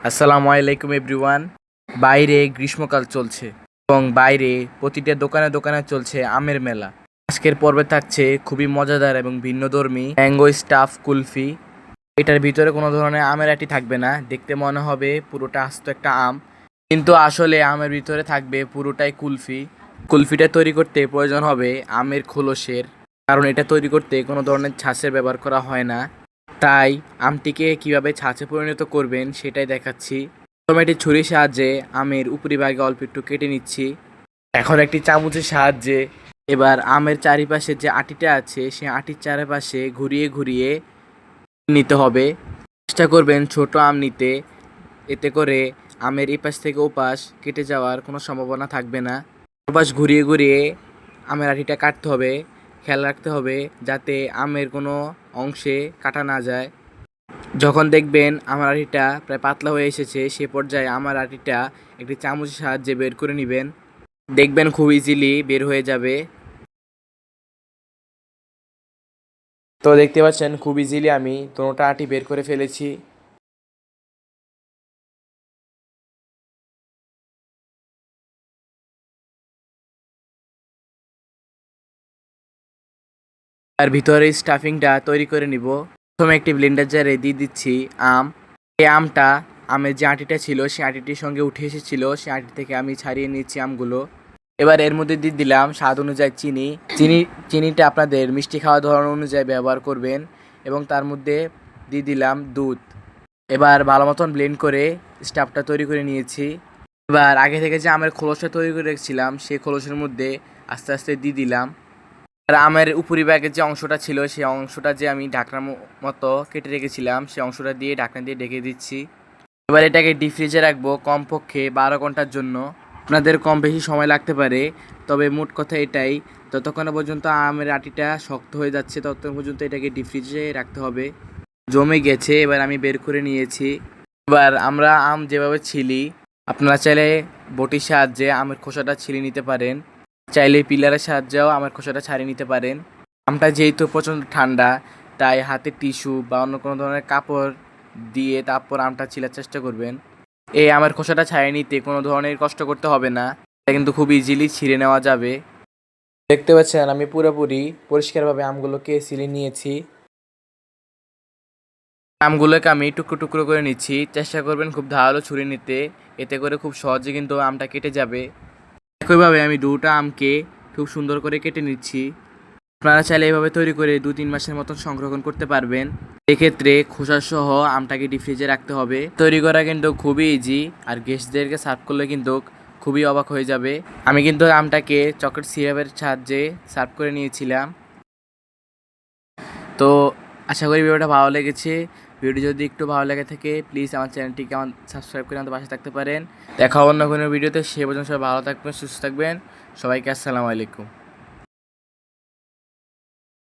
আসসালামু আলাইকুম এভরিওয়ান। বাইরে গ্রীষ্মকাল চলছে এবং বাইরে প্রতিটা দোকানে দোকানে চলছে আমের মেলা। আজকের পর্বে থাকছে খুবই মজাদার এবং ভিন্নধর্মী ম্যাঙ্গো স্টাফ কুলফি। এটার ভিতরে কোনো ধরনের আমের আটি থাকবে না, দেখতে মনে হবে পুরোটা আস্ত একটা আম। কিন্তু আসলে আমের ভিতরে থাকবে পুরোটাই কুলফি। কুলফিটা তৈরি করতে প্রয়োজন হবে আমের খোলসের, কারণ এটা তৈরি করতে কোনো ধরনের ছাঁচের ব্যবহার করা হয় না। তাই আমটিকে কীভাবে ছাঁচে পরিণত করবেন সেটাই দেখাচ্ছি। প্রথমে একটি ছুরির সাহায্যে আমের উপরিভাগে অল্প একটু কেটে নিচ্ছি। এখন একটি চামচের সাহায্যে এবার আমের চারিপাশে যে আটিটা আছে, সে আটির চারিপাশে ঘুরিয়ে ঘুরিয়ে নিতে হবে। চেষ্টা করবেন ছোট আম নিতে। এতে করে আমের এপাশ থেকে ওপাশ কেটে যাওয়ার কোনো সম্ভাবনা থাকবে না। ওপাশ ঘুরিয়ে ঘুরিয়ে আমের আটিটা কাটতে হবে। খেয়াল রাখতে হবে যাতে আমের কোনো অংশে কাটা না যায়। যখন দেখবেন আমার আটিটা প্রায় পাতলা হয়ে এসেছে, সে পর্যায়ে আমার আটিটা একটি চামচের সাহায্যে বের করে নেবেন। দেখবেন খুব ইজিলি বের হয়ে যাবে। তো দেখতে পাচ্ছেন, খুব ইজিলি আমি দোনোটা আটি বের করে ফেলেছি। আর ভিতরে স্টাফিংটা তৈরি করে নিব। প্রথমে একটি ব্লেন্ডার জারে দিয়ে দিচ্ছি আম। এই আমটা, আমের যে আটিটা ছিল, সেই আটিটির সঙ্গে উঠে এসেছিল। সেই আটি থেকে আমি ছাড়িয়ে নিচ্ছি আমগুলো। এবার এর মধ্যে দিয়ে দিলাম স্বাদ অনুযায়ী চিনি। চিনি, চিনিটা আপনাদের মিষ্টি খাওয়া ধরন অনুযায়ী ব্যবহার করবেন এবং তার মধ্যে দিয়ে দিলাম দুধ। এবার ভালো মতন ব্লেন্ড করে স্টাফটা তৈরি করে নিয়েছি। এবার আগে থেকে যে আমের খোলসটা তৈরি করে রেখেছিলাম, সেই খোলসের মধ্যে আস্তে আস্তে দিয়ে দিলাম। আমের উপরি ব্যাগের যে অংশটা ছিল, সেই অংশটা যে আমি ঢাকনার মতো কেটে রেখেছিলাম, সেই অংশটা দিয়ে ঢাকনা দিয়ে ঢেকে দিচ্ছি। এবার এটাকে ডিপ ফ্রিজে রাখব কমপক্ষে বারো ঘণ্টার জন্য। আপনাদের কম বেশি সময় লাগতে পারে, তবে মোট কথা এটাই যতক্ষণ পর্যন্ত আমের আটিটা শক্ত হয়ে যাচ্ছে, ততক্ষণ পর্যন্ত এটাকে ডিপ ফ্রিজে রাখতে হবে। জমে গেছে, এবার আমি বের করে নিয়েছি। এবার আমরা আম যেভাবে ছিলি, আপনারা চাইলে বটির সাহায্যে আমের খোসাটা ছিলি নিতে পারেন। চাইলে পিলারের সাহায্যেও আমার খোসাটা ছাড়িয়ে নিতে পারেন। আমটা যেহেতু প্রচণ্ড ঠান্ডা, তাই হাতে টিস্যু বা অন্য কোনো ধরনের কাপড় দিয়ে তারপর আমটা ছিলার চেষ্টা করবেন। এই আমের খোসাটা ছাড়িয়ে নিতে কোনো ধরনের কষ্ট করতে হবে না, এটা কিন্তু খুব ইজিলি ছিঁড়ে নেওয়া যাবে। দেখতে পাচ্ছেন, আমি পুরোপুরি পরিষ্কারভাবে আমগুলোকে ছিলে নিয়েছি। আমগুলোকে আমি টুকরো টুকরো করে নিচ্ছি। চেষ্টা করবেন খুব ধারালো ছুরি নিতে, এতে করে খুব সহজে কিন্তু আমটা কেটে যাবে। একইভাবে আমি দুটো আমকে খুব সুন্দর করে কেটে নিচ্ছি। আপনারা চাইলে এভাবে তৈরি করে দু তিন মাসের মতন সংরক্ষণ করতে পারবেন। এক্ষেত্রে খোসা সহ আমটাকে ডিপ ফ্রিজে রাখতে হবে। তৈরি করা কিন্তু খুবই ইজি আর গেস্টদেরকে সার্ভ করলে কিন্তু খুবই অবাক হয়ে যাবে। আমি কিন্তু আমটাকে চকলেট সিরাপের সাহায্যে সার্ভ করে নিয়েছিলাম। তো আশা করি ভিডিওটা ভালো লেগেছে। ভিডিও যদি একটু ভালো লেগে থাকে প্লিজ আমার চ্যানেলটিকে আমার সাবস্ক্রাইব করে আমাদের পাশে থাকতে পারেন। দেখা অন্য কোনো ভিডিওতে, সে পর্যন্ত সবাই ভালো থাকবেন, সুস্থ থাকবেন। সবাইকে আসসালামু আলাইকুম।